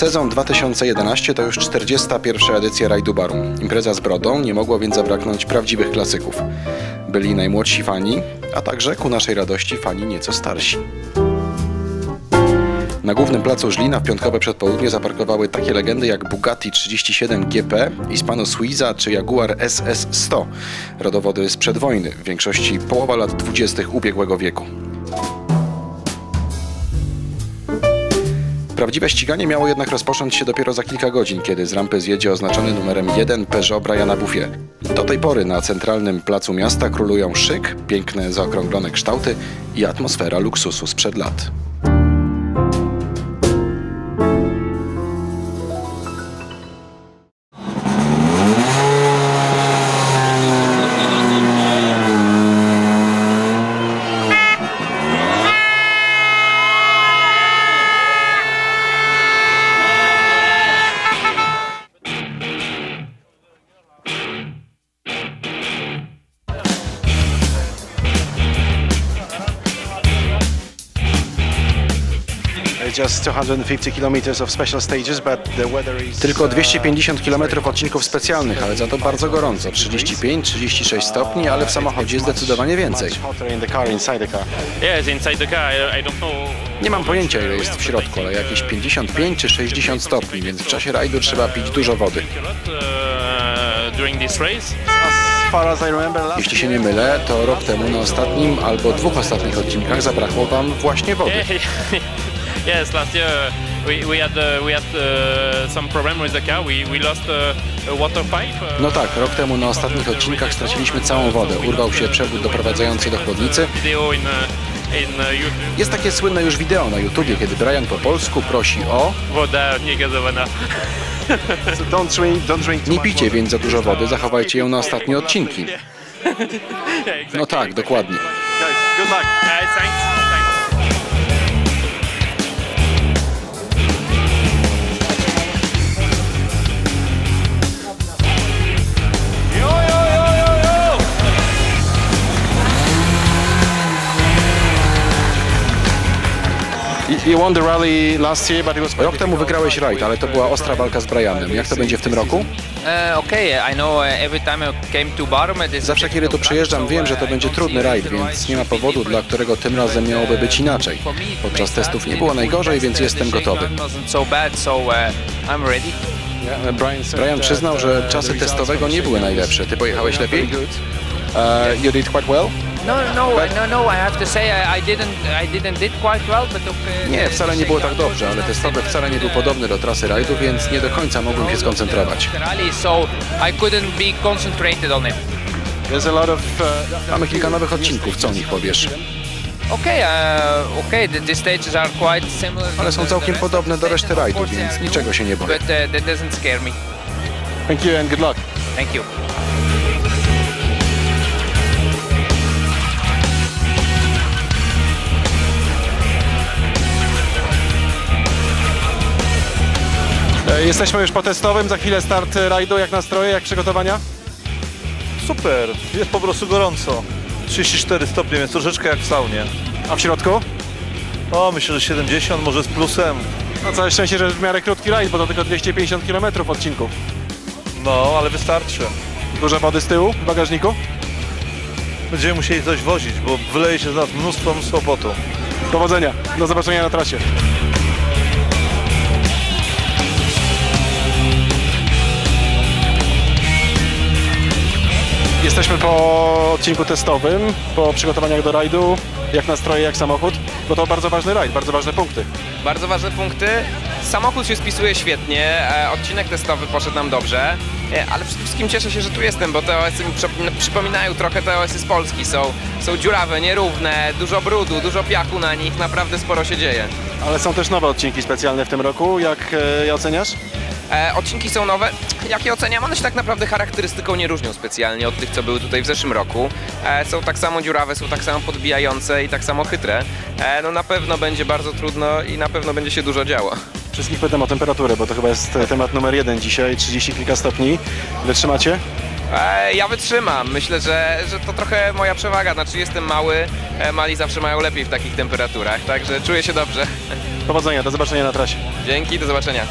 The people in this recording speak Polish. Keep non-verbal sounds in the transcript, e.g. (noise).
Sezon 2011 to już 41. edycja Rajdu Baru. Impreza z brodą, nie mogło więc zabraknąć prawdziwych klasyków. Byli najmłodsi fani, a także ku naszej radości fani nieco starsi. Na głównym placu Żlina w piątkowe przedpołudnie zaparkowały takie legendy jak Bugatti 37 GP, Hispano Suiza czy Jaguar SS 100. Rodowody sprzed wojny, w większości połowa lat 20. ubiegłego wieku. Prawdziwe ściganie miało jednak rozpocząć się dopiero za kilka godzin, kiedy z rampy zjedzie oznaczony numerem 1 Peugeot Briana Buffie. Do tej pory na centralnym placu miasta królują szyk, piękne zaokrąglone kształty i atmosfera luksusu sprzed lat. Tylko 250 km odcinków specjalnych, ale za to bardzo gorąco. 35-36 stopni, ale w samochodzie zdecydowanie więcej. Nie mam pojęcia ile jest w środku, ale jakieś 55 czy 60 stopni, więc w czasie rajdu trzeba pić dużo wody. Uh, Jeśli się nie mylę, to rok temu na ostatnim albo dwóch ostatnich odcinkach zabrakło wam właśnie wody. Yes, last year we, we had uh, we had uh, some problem with the car. We, we lost uh, a water pipe. Uh, No tak, rok temu na ostatnich odcinkach straciliśmy całą wodę. Urwał się przewód doprowadzający do chłodnicy. Uh, uh. Jest takie słynne już wideo na YouTubie, kiedy Brian po polsku prosi o Woda niegazowana. so don't drink, don't drink too nie pijcie więc za dużo wody, zachowajcie ją na ostatnie odcinki. (laughs) No tak, dokładnie. Guys, good luck. Rok temu wygrałeś rajd, ale to była ostra walka z Brianem. Jak to będzie w tym roku? Okay, I know every time I came to Barum, it is Zawsze kiedy tu przyjeżdżam wiem, że to będzie trudny rajd, więc nie ma powodu, dla którego tym razem miałoby być inaczej. Podczas testów nie było najgorzej, więc jestem gotowy. So bad, so I'm ready. Yeah, Brian, Brian uh, przyznał, że czasy testowego nie były najlepsze. Ty pojechałeś lepiej? Uh, you did quite well. No, no, no, no. I have to say I, I didn't, I didn't did quite well, but okay. Nie, wcale nie było tak dobrze, ale testowy wcale nie był podobny do trasy rajdu, więc nie do końca mogłem się skoncentrować. Rally, so I couldn't be concentrated on it. There's a lot of uh, Mamy kilka nowych odcinków, co o nich powiesz? Okay, uh, okay. The, the stages are quite similar. Ale są całkiem podobne do reszty they więc niczego się nie boję. But uh, that doesn't scare me. Thank you and good luck. Thank you. Jesteśmy już po testowym, za chwilę start rajdu. Jak nastroje, jak przygotowania? Super, jest po prostu gorąco. 34 stopnie, więc troszeczkę jak w saunie. A w środku? O, myślę, że 70, może z plusem. No całe szczęście, że w miarę krótki rajd, bo to tylko 250 km odcinków. No, ale wystarczy. Dużo wody z tyłu w bagażniku? Będziemy musieli coś wozić, bo wyleje się z nas mnóstwo, mnóstwo potu. Powodzenia. Do zobaczenia na trasie. Jesteśmy po odcinku testowym, po przygotowaniach do rajdu. Jak nastroje, jak samochód? Bo to bardzo ważny rajd, bardzo ważne punkty. Bardzo ważne punkty. Samochód się spisuje świetnie, e, odcinek testowy poszedł nam dobrze, e, ale przede wszystkim cieszę się, że tu jestem, bo te OS-y mi przyp- przypominają trochę te OS-y z Polski. Są, są dziurawe, nierówne, dużo brudu, dużo piachu na nich, naprawdę sporo się dzieje. Ale są też nowe odcinki specjalne w tym roku. Jak e, je oceniasz? E, odcinki są nowe. Jak je oceniam, one się tak naprawdę charakterystyką nie różnią specjalnie od tych, co były tutaj w zeszłym roku. E, są tak samo dziurawe, są tak samo podbijające i tak samo chytre. E, no na pewno będzie bardzo trudno i na pewno będzie się dużo działo. Wszystkich pytam o temperaturę, bo to chyba jest e, temat numer jeden dzisiaj. 30 kilka stopni. Wytrzymacie? E, ja wytrzymam. Myślę, że, że to trochę moja przewaga. Znaczy jestem mały, e, mali zawsze mają lepiej w takich temperaturach, także czuję się dobrze. Powodzenia, do zobaczenia na trasie. Dzięki, do zobaczenia.